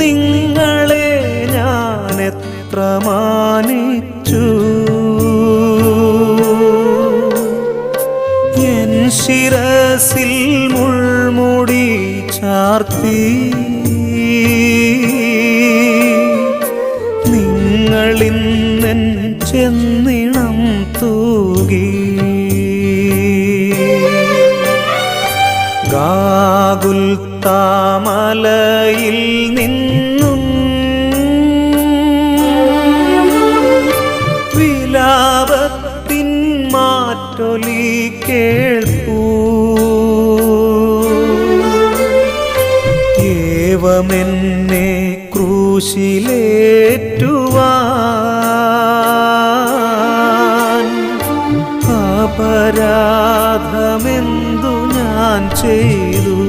നിങ്ങളെ ഞാൻ എത്ര മാനിച്ചു? എൻ ശിരസിൽ മുൾമുടി ചാർത്തി. നിങ്ങളിന്നെൻ ചെന്നിണം തൂകി. ഗാകുൽ താമലയിൽ വിലാപത്തിൻ മാറ്റൊലി കേൾപ്പൂ. ദേവമെന്നെ ക്രൂശിലേറ്റുവാൻ അപരാധമെന്തു ഞാൻ ചെയ്തു?